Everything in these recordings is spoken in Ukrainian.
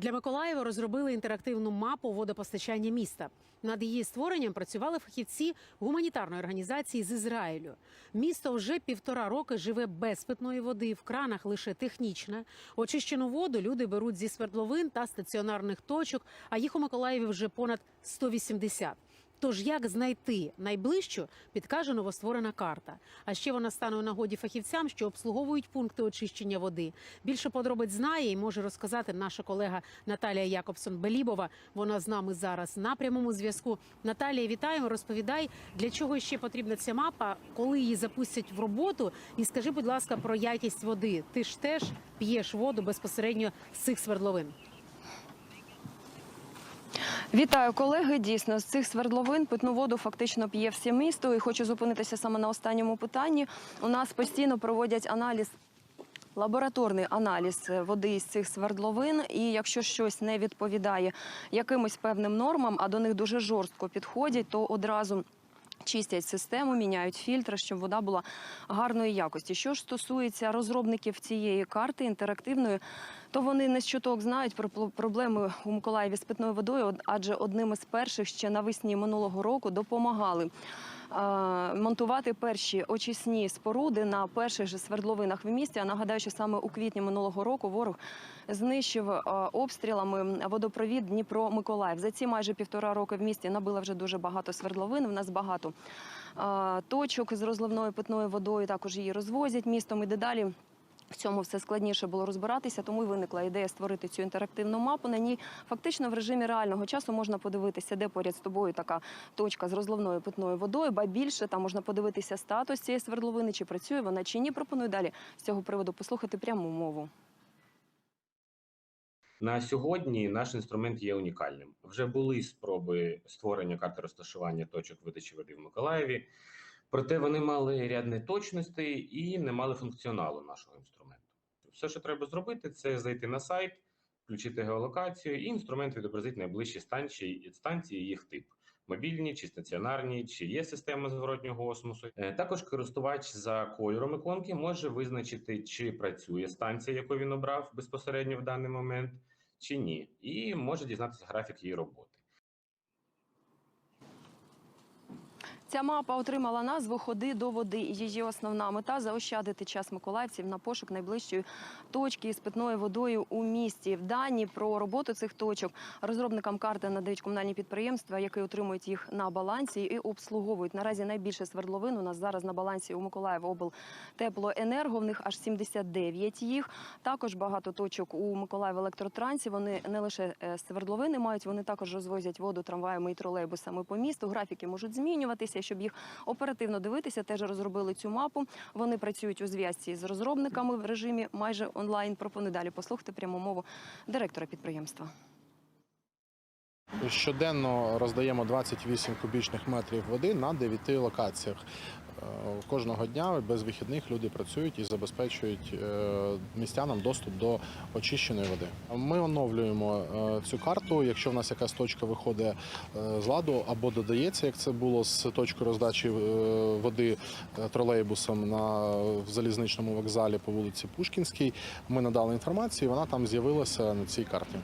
Для Миколаєва розробили інтерактивну мапу водопостачання міста. Над її створенням працювали фахівці гуманітарної організації з Ізраїлю. Місто вже півтора роки живе без питної води. В кранах лише технічна. Очищену воду люди беруть зі свердловин та стаціонарних точок. А їх у Миколаєві вже понад 180. Тож як знайти найближчу, підкаже новостворена карта. А ще вона стане у нагоді фахівцям, що обслуговують пункти очищення води. Більше подробиць знає і може розказати наша колега Наталія Якобсон Белібова. Вона з нами зараз на прямому зв'язку. Наталія, вітаємо. Розповідай, для чого ще потрібна ця мапа, коли її запустять в роботу. І скажи, будь ласка, про якість води. Ти ж теж п'єш воду безпосередньо з цих свердловин. Вітаю, колеги. Дійсно, з цих свердловин питну воду фактично п'є всі місто. І хочу зупинитися саме на останньому питанні. У нас постійно проводять аналіз. Лабораторний аналіз е, води із цих свердловин, і якщо щось не відповідає якимось певним нормам, а до них дуже жорстко підходять, то одразу чистять систему, міняють фільтри, щоб вода була гарної якості. Що ж стосується розробників цієї карти інтерактивної, то вони не чуток знають про проблеми у Миколаєві з питною водою, адже одним із перших ще навесні минулого року допомагали. Монтувати перші очисні споруди на перших же свердловинах в місті. А нагадаю, що саме у квітні минулого року ворог знищив обстрілами водопровід Дніпро-Миколаїв. За ці майже півтора роки в місті набило вже дуже багато свердловин. В нас багато точок з розливною питною водою. Також її розвозять містом і дедалі. В цьому все складніше було розбиратися, тому й виникла ідея створити цю інтерактивну мапу. На ній фактично в режимі реального часу можна подивитися, де поряд з тобою така точка з розливною питною водою, ба більше там можна подивитися статус цієї свердловини, чи працює вона чи ні. Пропоную далі з цього приводу послухати пряму мову. На сьогодні наш інструмент є унікальним. Вже були спроби створення карти розташування точок видачі води в Миколаєві, проте вони мали ряд неточностей і не мали функціоналу нашого інструменту. Все, що треба зробити, це зайти на сайт, включити геолокацію, і інструмент відобразить найближчі станції, станції їх тип. Мобільні чи стаціонарні, чи є система зворотнього осмосу. Е, Також користувач за кольором іконки може визначити, чи працює станція, яку він обрав безпосередньо в даний момент, чи ні, і може дізнатися графік її роботи. Ця мапа отримала назву Ходи до води. Її основна мета заощадити час миколаївців на пошук найближчої точки із питною водою у місті. В дані про роботу цих точок розробникам карти надають комунальні підприємства, які отримують їх на балансі і обслуговують. Наразі найбільше свердловин у нас зараз на балансі у Миколаїв облтеплоенерго. В них аж 79 їх. Також багато точок у Миколаїв електротрансі. Вони не лише е, свердловини мають, вони також розвозять воду трамваями і тролейбусами по місту. Графіки можуть змінюватися. І Щоб їх оперативно дивитися, теж розробили цю мапу. Вони працюють у зв'язці з розробниками в режимі майже онлайн. Пропоную далі послухати пряму мову директора підприємства. Щоденно роздаємо 28 кубічних метрів води на 9 локаціях. Е, Кожного дня без вихідних люди працюють і забезпечують е, містянам доступ до очищеної води. Ми оновлюємо е, цю карту. Якщо в нас якась точка виходить з ладу або додається, як це було з точкою роздачі води тролейбусом на залізничному вокзалі по вулиці Пушкінській, ми надали інформацію, і вона там з'явилася на цій карті.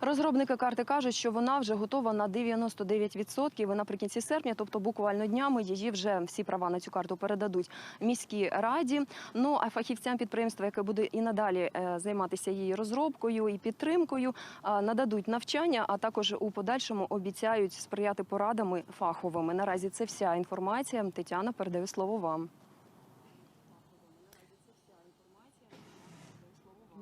Розробники карти кажуть, що вона вже готова на 99%. І наприкінці серпня, тобто буквально днями, її вже всі права на цю карту передадуть міській раді. Ну а фахівцям підприємства, яке буде і надалі е, займатися її розробкою і підтримкою, е, нададуть навчання, а також у подальшому обіцяють сприяти порадами фаховими. Наразі це вся інформація. Тетяна передаю слово вам.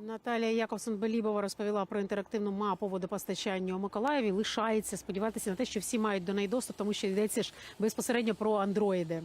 Наталія Яковсон Белібова розповіла про інтерактивну мапу водопостачання у Миколаєві. Лишається сподіватися на те, що всі мають до неї доступ, тому що йдеться ж безпосередньо про андроїди.